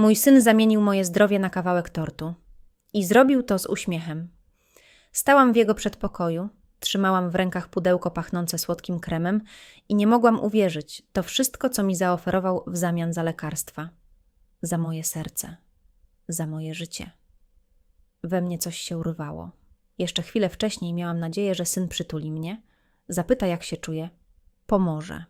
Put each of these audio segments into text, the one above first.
Mój syn zamienił moje zdrowie na kawałek tortu. I zrobił to z uśmiechem. Stałam w jego przedpokoju, trzymałam w rękach pudełko pachnące słodkim kremem i nie mogłam uwierzyć, to wszystko, co mi zaoferował w zamian za lekarstwa. Za moje serce. Za moje życie. We mnie coś się urwało. Jeszcze chwilę wcześniej miałam nadzieję, że syn przytuli mnie, zapyta, jak się czuję, pomoże.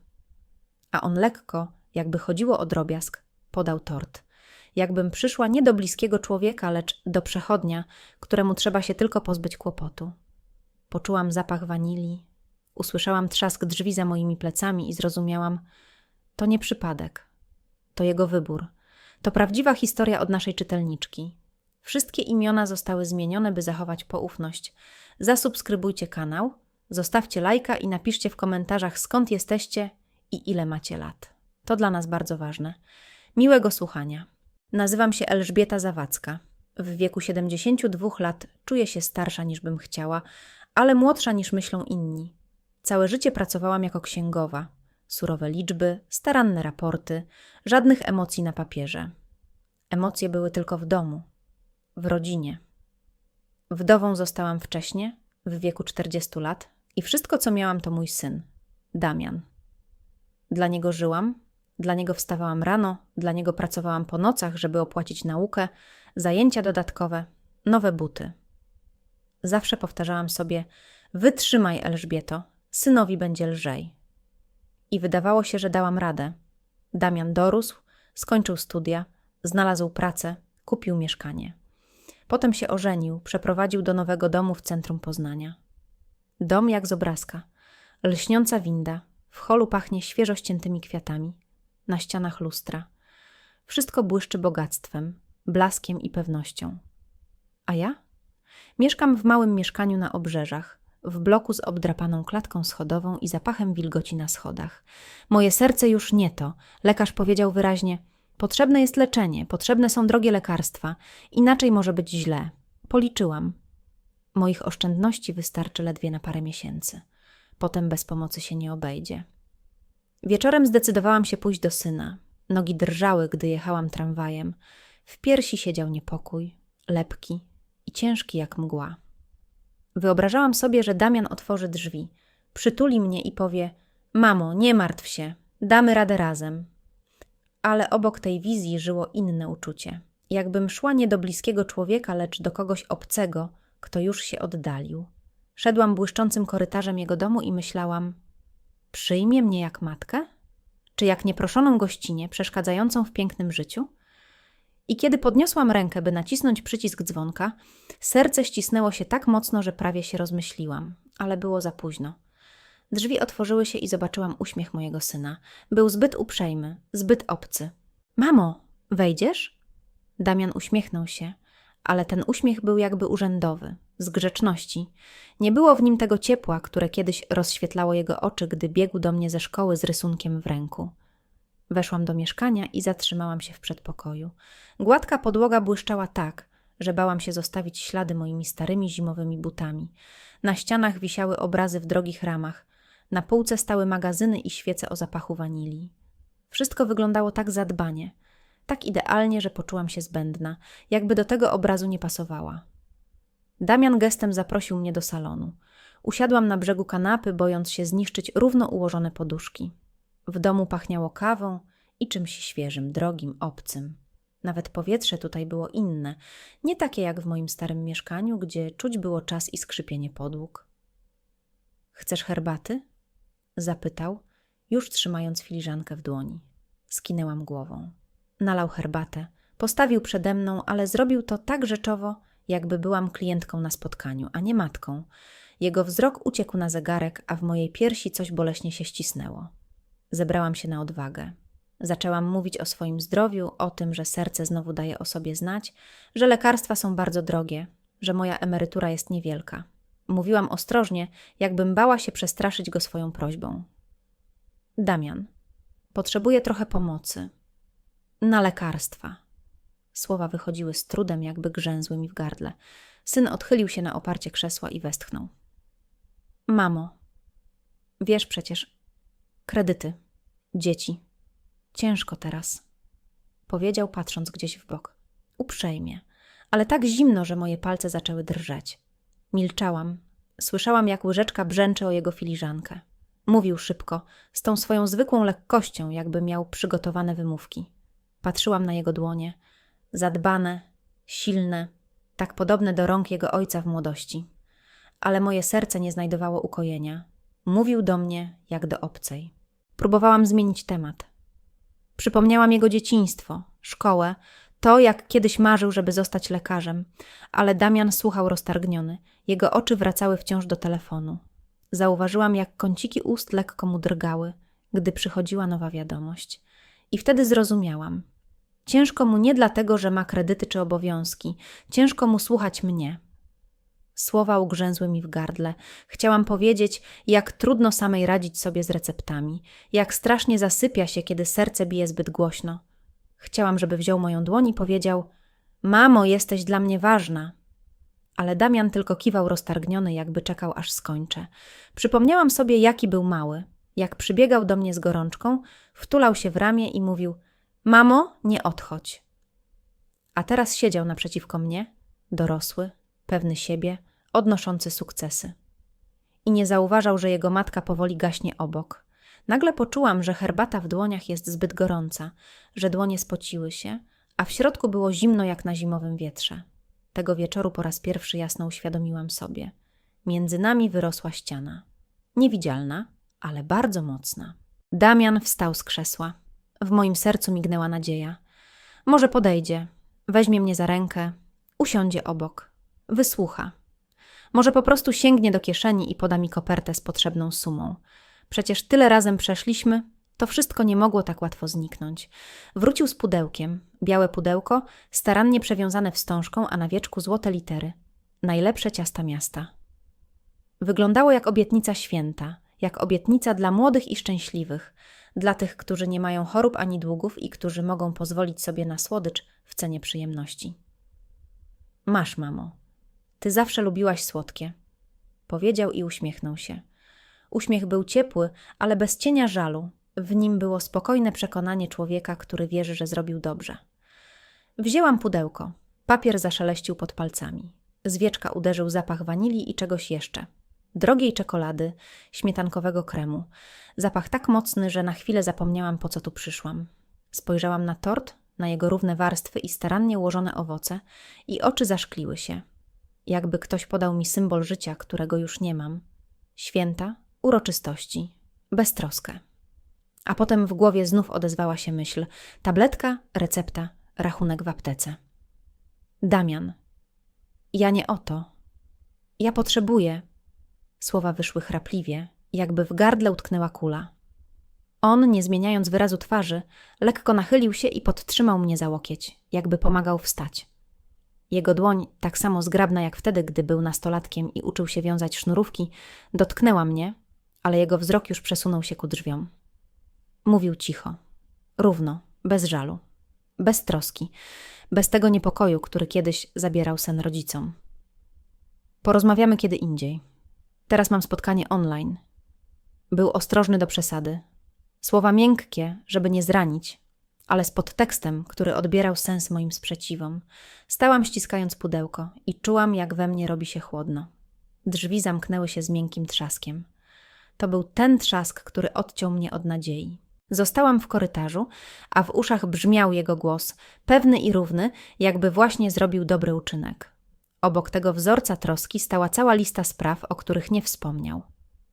A on lekko, jakby chodziło o drobiazg, podał tort. Jakbym przyszła nie do bliskiego człowieka, lecz do przechodnia, któremu trzeba się tylko pozbyć kłopotu. Poczułam zapach wanilii, usłyszałam trzask drzwi za moimi plecami i zrozumiałam: to nie przypadek, to jego wybór. To prawdziwa historia od naszej czytelniczki. Wszystkie imiona zostały zmienione, by zachować poufność. Zasubskrybujcie kanał, zostawcie lajka i napiszcie w komentarzach skąd jesteście i ile macie lat. To dla nas bardzo ważne. Miłego słuchania. Nazywam się Elżbieta Zawadzka. W wieku 72 lat czuję się starsza niż bym chciała, ale młodsza niż myślą inni. Całe życie pracowałam jako księgowa. Surowe liczby, staranne raporty, żadnych emocji na papierze. Emocje były tylko w domu, w rodzinie. Wdową zostałam wcześnie, w wieku 40 lat, i wszystko, co miałam, to mój syn, Damian. Dla niego żyłam, dla niego wstawałam rano, dla niego pracowałam po nocach, żeby opłacić naukę, zajęcia dodatkowe, nowe buty. Zawsze powtarzałam sobie: Wytrzymaj, Elżbieto, synowi będzie lżej. I wydawało się, że dałam radę. Damian dorósł, skończył studia, znalazł pracę, kupił mieszkanie. Potem się ożenił, przeprowadził do nowego domu w centrum Poznania. Dom jak z obrazka, lśniąca winda, w holu pachnie świeżo ściętymi kwiatami, na ścianach lustra. Wszystko błyszczy bogactwem, blaskiem i pewnością. A ja? Mieszkam w małym mieszkaniu na obrzeżach, w bloku z obdrapaną klatką schodową i zapachem wilgoci na schodach. Moje serce już nie to. Lekarz powiedział wyraźnie: Potrzebne jest leczenie, potrzebne są drogie lekarstwa, inaczej może być źle. Policzyłam. Moich oszczędności wystarczy ledwie na parę miesięcy. Potem bez pomocy się nie obejdzie. Wieczorem zdecydowałam się pójść do syna. Nogi drżały, gdy jechałam tramwajem. W piersi siedział niepokój, lepki i ciężki jak mgła. Wyobrażałam sobie, że Damian otworzy drzwi, przytuli mnie i powie: Mamo, nie martw się, damy radę razem. Ale obok tej wizji żyło inne uczucie. Jakbym szła nie do bliskiego człowieka, lecz do kogoś obcego, kto już się oddalił. Szedłam błyszczącym korytarzem jego domu i myślałam: Przyjmie mnie jak matkę? Czy jak nieproszoną gościnię, przeszkadzającą w pięknym życiu? I kiedy podniosłam rękę, by nacisnąć przycisk dzwonka, serce ścisnęło się tak mocno, że prawie się rozmyśliłam, ale było za późno. Drzwi otworzyły się i zobaczyłam uśmiech mojego syna. Był zbyt uprzejmy, zbyt obcy. Mamo, wejdziesz? Damian uśmiechnął się, ale ten uśmiech był jakby urzędowy, z grzeczności. Nie było w nim tego ciepła, które kiedyś rozświetlało jego oczy, gdy biegł do mnie ze szkoły z rysunkiem w ręku. Weszłam do mieszkania i zatrzymałam się w przedpokoju. Gładka podłoga błyszczała tak, że bałam się zostawić ślady moimi starymi zimowymi butami. Na ścianach wisiały obrazy w drogich ramach. Na półce stały magazyny i świece o zapachu wanilii. Wszystko wyglądało tak zadbanie, tak idealnie, że poczułam się zbędna, jakby do tego obrazu nie pasowała. Damian gestem zaprosił mnie do salonu. Usiadłam na brzegu kanapy, bojąc się zniszczyć równo ułożone poduszki. W domu pachniało kawą i czymś świeżym, drogim, obcym. Nawet powietrze tutaj było inne, nie takie jak w moim starym mieszkaniu, gdzie czuć było czas i skrzypienie podłóg. Chcesz herbaty? Zapytał, już trzymając filiżankę w dłoni. Skinęłam głową. Nalał herbatę, postawił przede mną, ale zrobił to tak rzeczowo, jakby byłam klientką na spotkaniu, a nie matką. Jego wzrok uciekł na zegarek, a w mojej piersi coś boleśnie się ścisnęło. Zebrałam się na odwagę. Zaczęłam mówić o swoim zdrowiu, o tym, że serce znowu daje o sobie znać, że lekarstwa są bardzo drogie, że moja emerytura jest niewielka. Mówiłam ostrożnie, jakbym bała się przestraszyć go swoją prośbą. Damian, potrzebuję trochę pomocy. Na lekarstwa. Słowa wychodziły z trudem, jakby grzęzły mi w gardle. Syn odchylił się na oparcie krzesła i westchnął. Mamo, wiesz przecież, kredyty, dzieci. Ciężko teraz. powiedział, patrząc gdzieś w bok. Uprzejmie, ale tak zimno, że moje palce zaczęły drżeć. Milczałam. Słyszałam, jak łyżeczka brzęczy o jego filiżankę. Mówił szybko, z tą swoją zwykłą lekkością, jakby miał przygotowane wymówki. Patrzyłam na jego dłonie, zadbane, silne, tak podobne do rąk jego ojca w młodości. Ale moje serce nie znajdowało ukojenia. Mówił do mnie jak do obcej. Próbowałam zmienić temat. Przypomniałam jego dzieciństwo, szkołę, to jak kiedyś marzył, żeby zostać lekarzem, ale Damian słuchał roztargniony. Jego oczy wracały wciąż do telefonu. Zauważyłam, jak kąciki ust lekko mu drgały, gdy przychodziła nowa wiadomość. I wtedy zrozumiałam. Ciężko mu nie dlatego, że ma kredyty czy obowiązki, ciężko mu słuchać mnie. Słowa ugrzęzły mi w gardle. Chciałam powiedzieć, jak trudno samej radzić sobie z receptami, jak strasznie zasypia się, kiedy serce bije zbyt głośno. Chciałam, żeby wziął moją dłoń i powiedział: Mamo, jesteś dla mnie ważna. Ale Damian tylko kiwał roztargniony, jakby czekał, aż skończę. Przypomniałam sobie, jaki był mały. Jak przybiegał do mnie z gorączką, wtulał się w ramię i mówił: Mamo, nie odchodź. A teraz siedział naprzeciwko mnie, dorosły, pewny siebie, odnoszący sukcesy. I nie zauważał, że jego matka powoli gaśnie obok. Nagle poczułam, że herbata w dłoniach jest zbyt gorąca, że dłonie spociły się, a w środku było zimno jak na zimowym wietrze. Tego wieczoru po raz pierwszy jasno uświadomiłam sobie. Między nami wyrosła ściana. Niewidzialna, ale bardzo mocna. Damian wstał z krzesła. W moim sercu mignęła nadzieja. Może podejdzie, weźmie mnie za rękę, usiądzie obok, wysłucha. Może po prostu sięgnie do kieszeni i poda mi kopertę z potrzebną sumą. Przecież tyle razem przeszliśmy, to wszystko nie mogło tak łatwo zniknąć. Wrócił z pudełkiem, białe pudełko, starannie przewiązane wstążką, a na wieczku złote litery. Najlepsze ciasta miasta. Wyglądało jak obietnica święta, jak obietnica dla młodych i szczęśliwych, dla tych, którzy nie mają chorób ani długów i którzy mogą pozwolić sobie na słodycz w cenie przyjemności. Masz, mamo. Ty zawsze lubiłaś słodkie. Powiedział i uśmiechnął się. Uśmiech był ciepły, ale bez cienia żalu. W nim było spokojne przekonanie człowieka, który wierzy, że zrobił dobrze. Wzięłam pudełko. Papier zaszeleścił pod palcami. Z wieczka uderzył zapach wanilii i czegoś jeszcze. Drogiej czekolady, śmietankowego kremu. Zapach tak mocny, że na chwilę zapomniałam, po co tu przyszłam. Spojrzałam na tort, na jego równe warstwy i starannie ułożone owoce, i oczy zaszkliły się. Jakby ktoś podał mi symbol życia, którego już nie mam. Święta, uroczystości, beztroskę. A potem w głowie znów odezwała się myśl: tabletka, recepta, rachunek w aptece. Damian. Ja nie o to. Ja potrzebuję. Słowa wyszły chrapliwie, jakby w gardle utknęła kula. On, nie zmieniając wyrazu twarzy, lekko nachylił się i podtrzymał mnie za łokieć, jakby pomagał wstać. Jego dłoń, tak samo zgrabna jak wtedy, gdy był nastolatkiem i uczył się wiązać sznurówki, dotknęła mnie, ale jego wzrok już przesunął się ku drzwiom. Mówił cicho, równo, bez żalu, bez troski, bez tego niepokoju, który kiedyś zabierał sen rodzicom. Porozmawiamy kiedy indziej. Teraz mam spotkanie online. Był ostrożny do przesady. Słowa miękkie, żeby nie zranić, ale z podtekstem, który odbierał sens moim sprzeciwom. Stałam ściskając pudełko i czułam, jak we mnie robi się chłodno. Drzwi zamknęły się z miękkim trzaskiem. To był ten trzask, który odciął mnie od nadziei. Zostałam w korytarzu, a w uszach brzmiał jego głos, pewny i równy, jakby właśnie zrobił dobry uczynek. Obok tego wzorca troski stała cała lista spraw, o których nie wspomniał.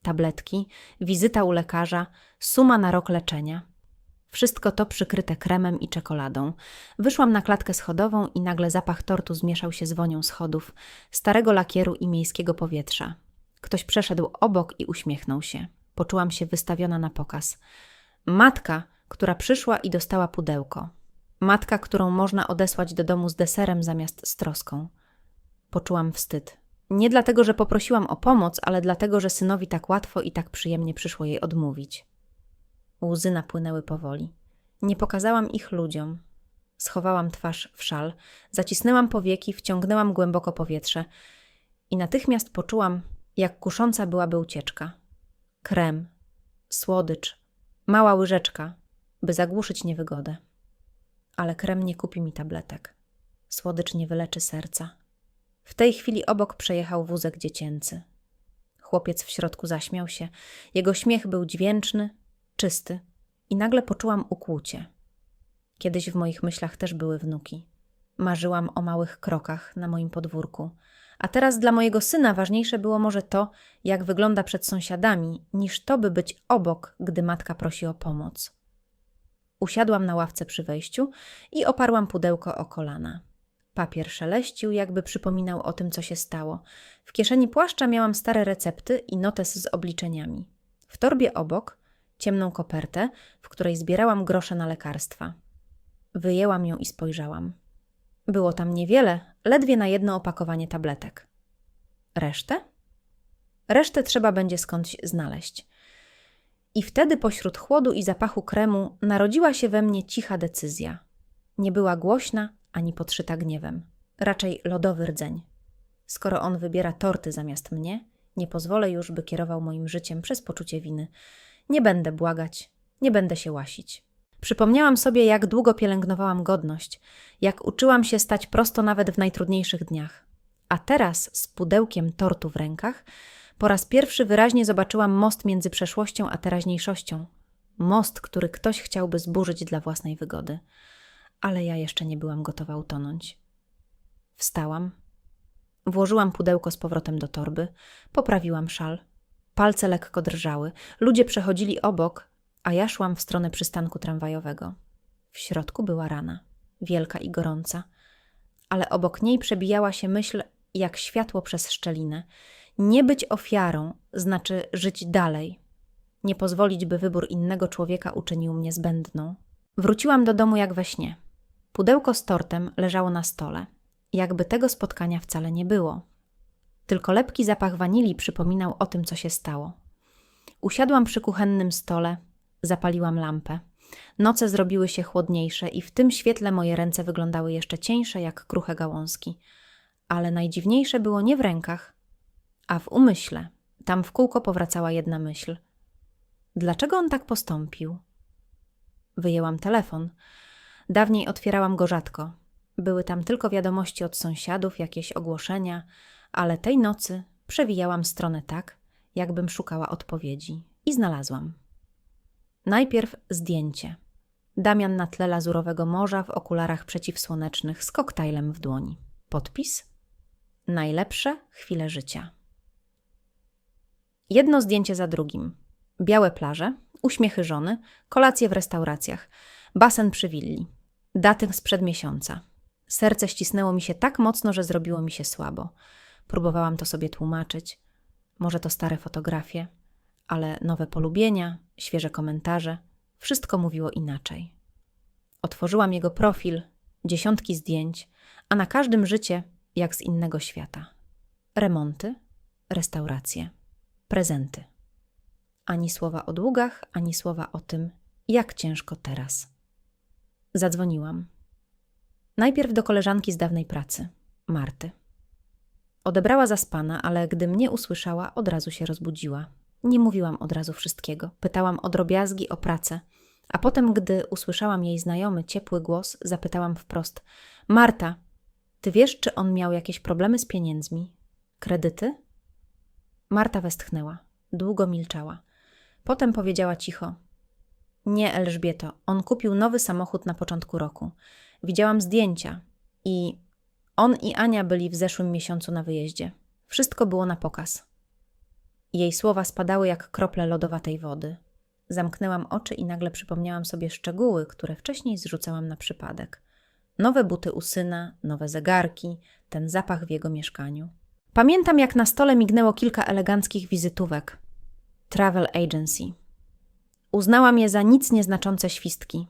Tabletki, wizyta u lekarza, suma na rok leczenia. Wszystko to przykryte kremem i czekoladą. Wyszłam na klatkę schodową i nagle zapach tortu zmieszał się z wonią schodów, starego lakieru i miejskiego powietrza. Ktoś przeszedł obok i uśmiechnął się. Poczułam się wystawiona na pokaz. Matka, która przyszła i dostała pudełko. Matka, którą można odesłać do domu z deserem zamiast z troską. Poczułam wstyd. Nie dlatego, że poprosiłam o pomoc, ale dlatego, że synowi tak łatwo i tak przyjemnie przyszło jej odmówić. Łzy napłynęły powoli. Nie pokazałam ich ludziom. Schowałam twarz w szal, zacisnęłam powieki, wciągnęłam głęboko powietrze i natychmiast poczułam, jak kusząca byłaby ucieczka. Krem, słodycz, mała łyżeczka, by zagłuszyć niewygodę. ale krem nie kupi mi tabletek. Słodycz nie wyleczy serca. W tej chwili obok przejechał wózek dziecięcy. Chłopiec w środku zaśmiał się. Jego śmiech był dźwięczny, czysty i nagle poczułam ukłucie. Kiedyś w moich myślach też były wnuki. Marzyłam o małych krokach na moim podwórku. A teraz dla mojego syna ważniejsze było może to, jak wygląda przed sąsiadami, niż to, by być obok, gdy matka prosi o pomoc. Usiadłam na ławce przy wejściu i oparłam pudełko o kolana. Papier szeleścił, jakby przypominał o tym, co się stało. W kieszeni płaszcza miałam stare recepty i notes z obliczeniami. W torbie obok ciemną kopertę, w której zbierałam grosze na lekarstwa. Wyjęłam ją i spojrzałam. Było tam niewiele, ledwie na jedno opakowanie tabletek. Resztę? Resztę trzeba będzie skądś znaleźć. I wtedy pośród chłodu i zapachu kremu narodziła się we mnie cicha decyzja. Nie była głośna ani podszyta gniewem, raczej lodowy rdzeń. Skoro on wybiera torty zamiast mnie, nie pozwolę już, by kierował moim życiem przez poczucie winy. Nie będę błagać, nie będę się łasić. Przypomniałam sobie, jak długo pielęgnowałam godność, jak uczyłam się stać prosto nawet w najtrudniejszych dniach. A teraz, z pudełkiem tortu w rękach, po raz pierwszy wyraźnie zobaczyłam most między przeszłością a teraźniejszością. Most, który ktoś chciałby zburzyć dla własnej wygody. Ale ja jeszcze nie byłam gotowa utonąć. Wstałam, włożyłam pudełko z powrotem do torby, poprawiłam szal. Palce lekko drżały, ludzie przechodzili obok, a ja szłam w stronę przystanku tramwajowego. W środku była rana, wielka i gorąca, ale obok niej przebijała się myśl jak światło przez szczelinę. Nie być ofiarą znaczy żyć dalej, nie pozwolić, by wybór innego człowieka uczynił mnie zbędną. Wróciłam do domu jak we śnie. Pudełko z tortem leżało na stole, jakby tego spotkania wcale nie było. Tylko lepki zapach wanilii przypominał o tym, co się stało. Usiadłam przy kuchennym stole, zapaliłam lampę. Noce zrobiły się chłodniejsze i w tym świetle moje ręce wyglądały jeszcze cieńsze jak kruche gałązki. Ale najdziwniejsze było nie w rękach, a w umyśle. Tam w kółko powracała jedna myśl. Dlaczego on tak postąpił? Wyjęłam telefon. Dawniej otwierałam go rzadko. Były tam tylko wiadomości od sąsiadów, jakieś ogłoszenia, ale tej nocy przewijałam stronę tak, jakbym szukała odpowiedzi i znalazłam. Najpierw zdjęcie. Damian na tle lazurowego morza w okularach przeciwsłonecznych z koktajlem w dłoni. Podpis? Najlepsze chwile życia. Jedno zdjęcie za drugim. Białe plaże, uśmiechy żony, kolacje w restauracjach, basen przy willi. Daty sprzed miesiąca. Serce ścisnęło mi się tak mocno, że zrobiło mi się słabo. Próbowałam to sobie tłumaczyć. Może to stare fotografie, ale nowe polubienia, świeże komentarze, wszystko mówiło inaczej. Otworzyłam jego profil, dziesiątki zdjęć, a na każdym życie jak z innego świata. Remonty, restauracje, prezenty. Ani słowa o długach, ani słowa o tym, jak ciężko teraz. Zadzwoniłam. Najpierw do koleżanki z dawnej pracy, Marty. Odebrała zaspana, ale gdy mnie usłyszała, od razu się rozbudziła. Nie mówiłam od razu wszystkiego. Pytałam o drobiazgi, o pracę. A potem, gdy usłyszałam jej znajomy, ciepły głos, zapytałam wprost: Marta, ty wiesz, czy on miał jakieś problemy z pieniędzmi? Kredyty? Marta westchnęła. Długo milczała. Potem powiedziała cicho: Nie, Elżbieto, on kupił nowy samochód na początku roku. Widziałam zdjęcia i on i Ania byli w zeszłym miesiącu na wyjeździe. Wszystko było na pokaz. Jej słowa spadały jak krople lodowatej wody. Zamknęłam oczy i nagle przypomniałam sobie szczegóły, które wcześniej zrzucałam na przypadek. Nowe buty u syna, nowe zegarki, ten zapach w jego mieszkaniu. Pamiętam, jak na stole mignęło kilka eleganckich wizytówek. Travel Agency. Uznałam je za nic nieznaczące świstki.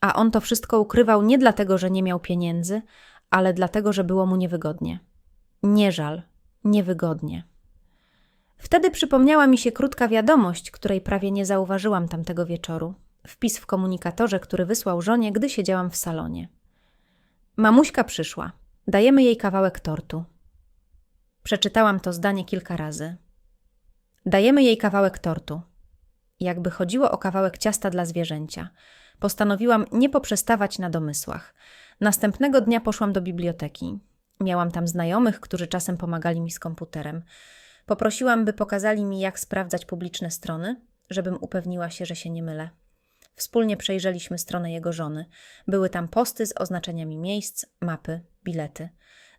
A on to wszystko ukrywał nie dlatego, że nie miał pieniędzy, ale dlatego, że było mu niewygodnie. Nie żal, niewygodnie. Wtedy przypomniała mi się krótka wiadomość, której prawie nie zauważyłam tamtego wieczoru. Wpis w komunikatorze, który wysłał żonie, gdy siedziałam w salonie. Mamuśka przyszła. Dajemy jej kawałek tortu. Przeczytałam to zdanie kilka razy. Dajemy jej kawałek tortu. Jakby chodziło o kawałek ciasta dla zwierzęcia. Postanowiłam nie poprzestawać na domysłach. Następnego dnia poszłam do biblioteki. Miałam tam znajomych, którzy czasem pomagali mi z komputerem. Poprosiłam, by pokazali mi, jak sprawdzać publiczne strony, żebym upewniła się, że się nie mylę. Wspólnie przejrzeliśmy stronę jego żony. Były tam posty z oznaczeniami miejsc, mapy, bilety.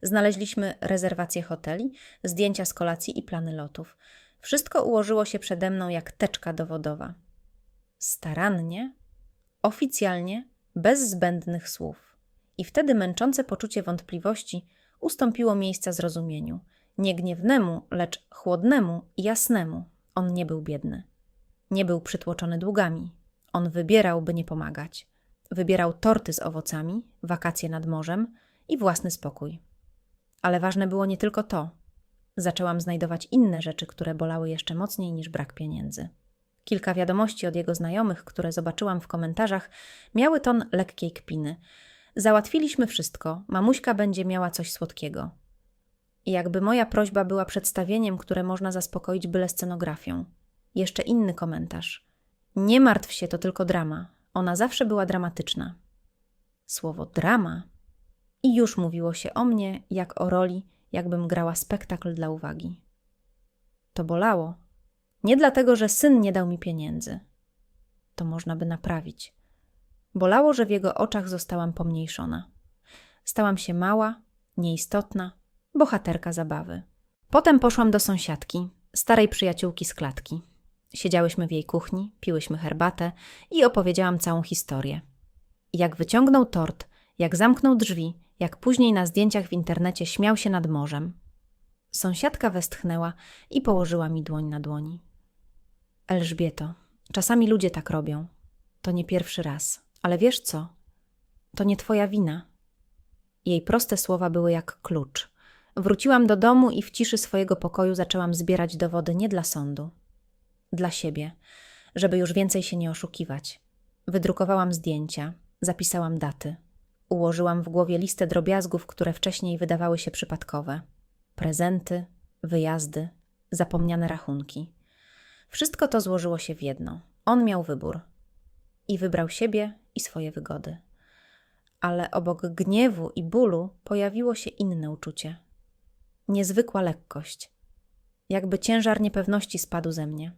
Znaleźliśmy rezerwacje hoteli, zdjęcia z kolacji i plany lotów. Wszystko ułożyło się przede mną jak teczka dowodowa. Starannie, oficjalnie, bez zbędnych słów. I wtedy męczące poczucie wątpliwości ustąpiło miejsca zrozumieniu. Nie gniewnemu, lecz chłodnemu i jasnemu. On nie był biedny. Nie był przytłoczony długami. On wybierał, by nie pomagać. Wybierał torty z owocami, wakacje nad morzem i własny spokój. Ale ważne było nie tylko to. Zaczęłam znajdować inne rzeczy, które bolały jeszcze mocniej niż brak pieniędzy. Kilka wiadomości od jego znajomych, które zobaczyłam w komentarzach, miały ton lekkiej kpiny. Załatwiliśmy wszystko, mamuśka będzie miała coś słodkiego. I jakby moja prośba była przedstawieniem, które można zaspokoić byle scenografią. Jeszcze inny komentarz. Nie martw się, to tylko drama. Ona zawsze była dramatyczna. Słowo drama. I już mówiło się o mnie jak o roli, jakbym grała spektakl dla uwagi. To bolało. Nie dlatego, że syn nie dał mi pieniędzy. To można by naprawić. Bolało, że w jego oczach zostałam pomniejszona. Stałam się mała, nieistotna, bohaterka zabawy. Potem poszłam do sąsiadki, starej przyjaciółki z klatki. Siedziałyśmy w jej kuchni, piłyśmy herbatę i opowiedziałam całą historię. Jak wyciągnął tort, jak zamknął drzwi, jak później na zdjęciach w internecie śmiał się nad morzem. Sąsiadka westchnęła i położyła mi dłoń na dłoni. Elżbieto, czasami ludzie tak robią. To nie pierwszy raz. Ale wiesz co? To nie twoja wina. Jej proste słowa były jak klucz. Wróciłam do domu i w ciszy swojego pokoju zaczęłam zbierać dowody nie dla sądu, dla siebie, żeby już więcej się nie oszukiwać. Wydrukowałam zdjęcia, zapisałam daty. Ułożyłam w głowie listę drobiazgów, które wcześniej wydawały się przypadkowe. Prezenty, wyjazdy, zapomniane rachunki. Wszystko to złożyło się w jedno. On miał wybór. I wybrał siebie i swoje wygody. Ale obok gniewu i bólu pojawiło się inne uczucie. Niezwykła lekkość. Jakby ciężar niepewności spadł ze mnie.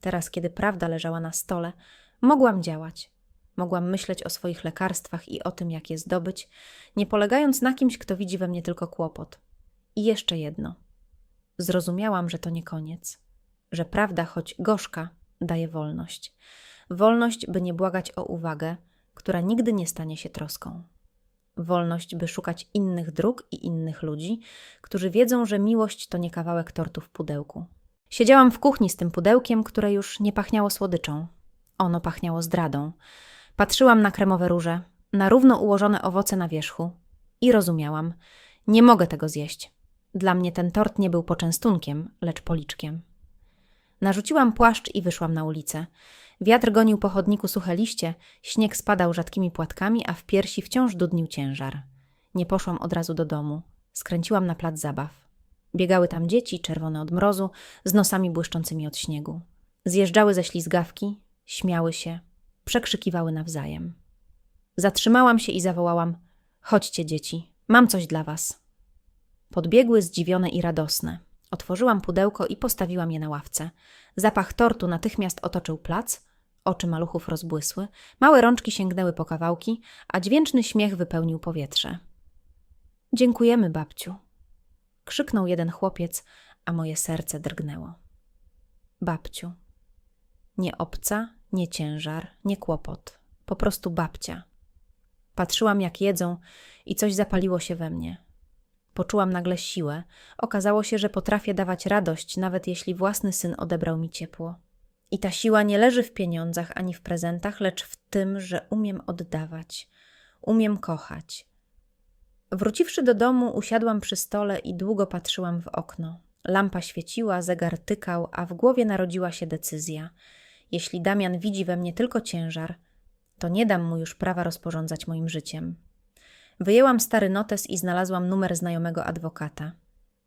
Teraz, kiedy prawda leżała na stole, mogłam działać. Mogłam myśleć o swoich lekarstwach i o tym, jak je zdobyć, nie polegając na kimś, kto widzi we mnie tylko kłopot. I jeszcze jedno. Zrozumiałam, że to nie koniec, że prawda, choć gorzka, daje wolność. Wolność, by nie błagać o uwagę, która nigdy nie stanie się troską. Wolność, by szukać innych dróg i innych ludzi, którzy wiedzą, że miłość to nie kawałek tortu w pudełku. Siedziałam w kuchni z tym pudełkiem, które już nie pachniało słodyczą. Ono pachniało zdradą. Patrzyłam na kremowe róże, na równo ułożone owoce na wierzchu i rozumiałam, nie mogę tego zjeść. Dla mnie ten tort nie był poczęstunkiem, lecz policzkiem. Narzuciłam płaszcz i wyszłam na ulicę. Wiatr gonił po chodniku suche liście, śnieg spadał rzadkimi płatkami, a w piersi wciąż dudnił ciężar. Nie poszłam od razu do domu. Skręciłam na plac zabaw. Biegały tam dzieci, czerwone od mrozu, z nosami błyszczącymi od śniegu. Zjeżdżały ze ślizgawki, śmiały się, przekrzykiwały nawzajem. Zatrzymałam się i zawołałam: Chodźcie, dzieci, mam coś dla was. Podbiegły zdziwione i radosne. Otworzyłam pudełko i postawiłam je na ławce. Zapach tortu natychmiast otoczył plac, oczy maluchów rozbłysły, małe rączki sięgnęły po kawałki, a dźwięczny śmiech wypełnił powietrze. Dziękujemy, babciu. Krzyknął jeden chłopiec, a moje serce drgnęło. Babciu. Nie obca, nie ciężar, nie kłopot. Po prostu babcia. Patrzyłam, jak jedzą, i coś zapaliło się we mnie. Poczułam nagle siłę. Okazało się, że potrafię dawać radość, nawet jeśli własny syn odebrał mi ciepło. I ta siła nie leży w pieniądzach ani w prezentach, lecz w tym, że umiem oddawać, umiem kochać. Wróciwszy do domu, usiadłam przy stole i długo patrzyłam w okno. Lampa świeciła, zegar tykał, a w głowie narodziła się decyzja. Jeśli Damian widzi we mnie tylko ciężar, to nie dam mu już prawa rozporządzać moim życiem. Wyjęłam stary notes i znalazłam numer znajomego adwokata.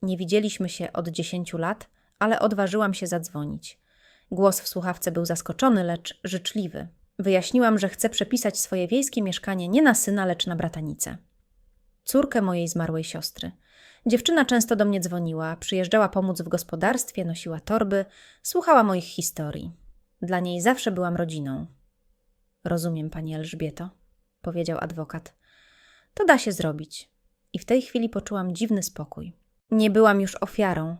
Nie widzieliśmy się od dziesięciu lat, ale odważyłam się zadzwonić. Głos w słuchawce był zaskoczony, lecz życzliwy. Wyjaśniłam, że chcę przepisać swoje wiejskie mieszkanie nie na syna, lecz na bratanicę. Córkę mojej zmarłej siostry. Dziewczyna często do mnie dzwoniła, przyjeżdżała pomóc w gospodarstwie, nosiła torby, słuchała moich historii. Dla niej zawsze byłam rodziną. Rozumiem, pani Elżbieto, powiedział adwokat. To da się zrobić. I w tej chwili poczułam dziwny spokój. Nie byłam już ofiarą.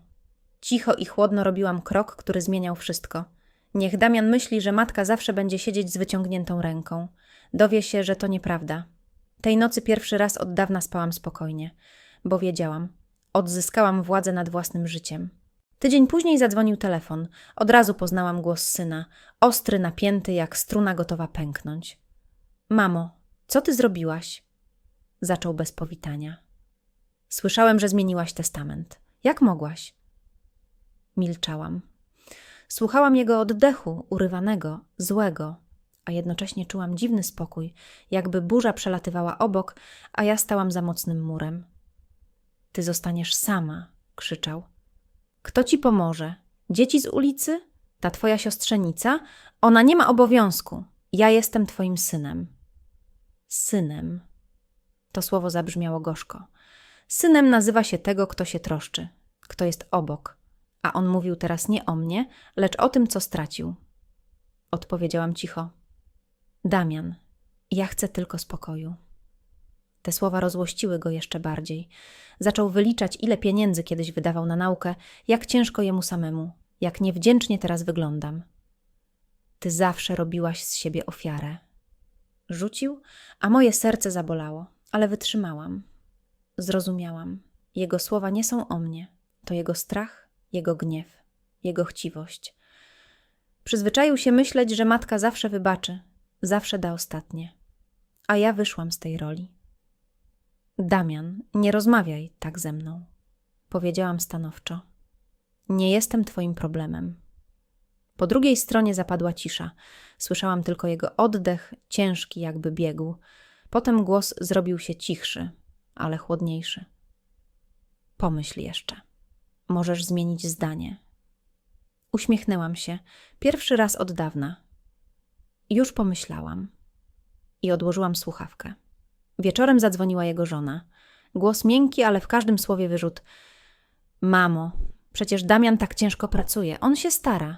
Cicho i chłodno robiłam krok, który zmieniał wszystko. Niech Damian myśli, że matka zawsze będzie siedzieć z wyciągniętą ręką. Dowie się, że to nieprawda. Tej nocy pierwszy raz od dawna spałam spokojnie, bo wiedziałam, odzyskałam władzę nad własnym życiem. Tydzień później zadzwonił telefon. Od razu poznałam głos syna, ostry, napięty, jak struna gotowa pęknąć. Mamo, co ty zrobiłaś? Zaczął bez powitania. Słyszałem, że zmieniłaś testament. Jak mogłaś? Milczałam. Słuchałam jego oddechu, urywanego, złego, a jednocześnie czułam dziwny spokój, jakby burza przelatywała obok, a ja stałam za mocnym murem. Ty zostaniesz sama, krzyczał. Kto ci pomoże? Dzieci z ulicy? Ta twoja siostrzenica? Ona nie ma obowiązku. Ja jestem twoim synem. Synem. To słowo zabrzmiało gorzko. Synem nazywa się tego, kto się troszczy, kto jest obok. A on mówił teraz nie o mnie, lecz o tym, co stracił. Odpowiedziałam cicho. Damian, ja chcę tylko spokoju. Te słowa rozłościły go jeszcze bardziej. Zaczął wyliczać, ile pieniędzy kiedyś wydawał na naukę, jak ciężko jemu samemu, jak niewdzięcznie teraz wyglądam. Ty zawsze robiłaś z siebie ofiarę. Rzucił, a moje serce zabolało, ale wytrzymałam. Zrozumiałam. Jego słowa nie są o mnie. To jego strach, jego gniew, jego chciwość. Przyzwyczaił się myśleć, że matka zawsze wybaczy, zawsze da ostatnie. A ja wyszłam z tej roli. Damian, nie rozmawiaj tak ze mną, powiedziałam stanowczo. Nie jestem twoim problemem. Po drugiej stronie zapadła cisza. Słyszałam tylko jego oddech, ciężki jakby biegł. Potem głos zrobił się cichszy, ale chłodniejszy. Pomyśl jeszcze. Możesz zmienić zdanie. Uśmiechnęłam się, pierwszy raz od dawna. Już pomyślałam. I odłożyłam słuchawkę. Wieczorem zadzwoniła jego żona. Głos miękki, ale w każdym słowie wyrzut. Mamo, przecież Damian tak ciężko pracuje. On się stara.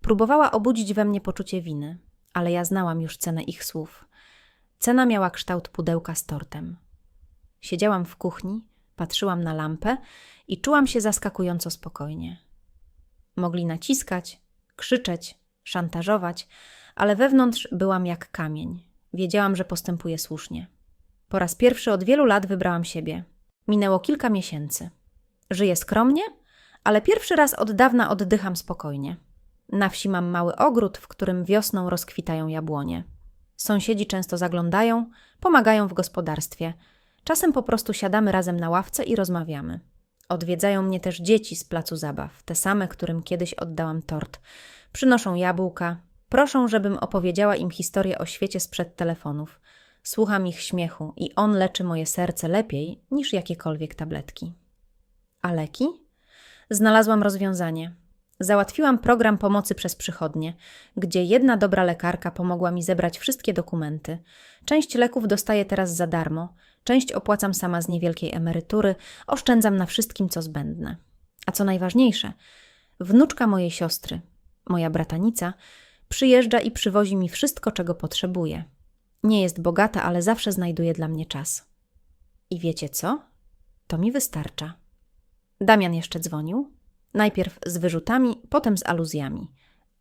Próbowała obudzić we mnie poczucie winy, ale ja znałam już cenę ich słów. Cena miała kształt pudełka z tortem. Siedziałam w kuchni, patrzyłam na lampę i czułam się zaskakująco spokojnie. Mogli naciskać, krzyczeć, szantażować, ale wewnątrz byłam jak kamień. Wiedziałam, że postępuję słusznie. Po raz pierwszy od wielu lat wybrałam siebie. Minęło kilka miesięcy. Żyję skromnie, ale pierwszy raz od dawna oddycham spokojnie. Na wsi mam mały ogród, w którym wiosną rozkwitają jabłonie. Sąsiedzi często zaglądają, pomagają w gospodarstwie. Czasem po prostu siadamy razem na ławce i rozmawiamy. Odwiedzają mnie też dzieci z placu zabaw, te same, którym kiedyś oddałam tort. Przynoszą jabłka, proszą, żebym opowiedziała im historię o świecie sprzed telefonów. Słucham ich śmiechu i on leczy moje serce lepiej niż jakiekolwiek tabletki. A leki? Znalazłam rozwiązanie. Załatwiłam program pomocy przez przychodnie, gdzie jedna dobra lekarka pomogła mi zebrać wszystkie dokumenty. Część leków dostaję teraz za darmo, część opłacam sama z niewielkiej emerytury, oszczędzam na wszystkim, co zbędne. A co najważniejsze, wnuczka mojej siostry, moja bratanica, przyjeżdża i przywozi mi wszystko, czego potrzebuję. Nie jest bogata, ale zawsze znajduje dla mnie czas. I wiecie co? To mi wystarcza. Damian jeszcze dzwonił, Najpierw z wyrzutami, potem z aluzjami,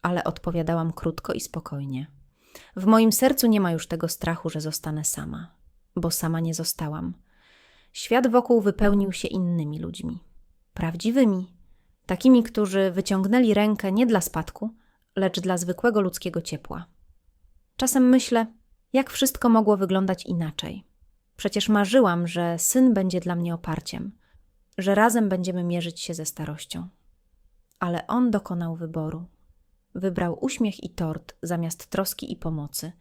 ale odpowiadałam krótko i spokojnie. W moim sercu nie ma już tego strachu, że zostanę sama, bo sama nie zostałam. Świat wokół wypełnił się innymi ludźmi, prawdziwymi, takimi, którzy wyciągnęli rękę nie dla spadku, lecz dla zwykłego ludzkiego ciepła. Czasem myślę, jak wszystko mogło wyglądać inaczej. Przecież marzyłam, że syn będzie dla mnie oparciem, że razem będziemy mierzyć się ze starością ale on dokonał wyboru. Wybrał uśmiech i tort zamiast troski i pomocy,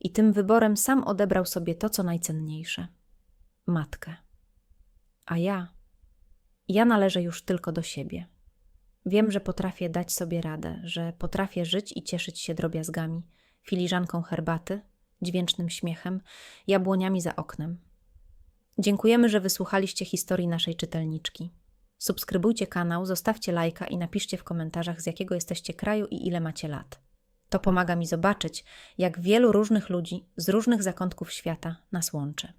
i tym wyborem sam odebrał sobie to, co najcenniejsze matkę. A ja, ja należę już tylko do siebie. Wiem, że potrafię dać sobie radę, że potrafię żyć i cieszyć się drobiazgami. filiżanką herbaty, dźwięcznym śmiechem, jabłoniami za oknem. Dziękujemy, że wysłuchaliście historii naszej czytelniczki. Subskrybujcie kanał, zostawcie lajka i napiszcie w komentarzach, z jakiego jesteście kraju i ile macie lat. To pomaga mi zobaczyć, jak wielu różnych ludzi z różnych zakątków świata nas łączy.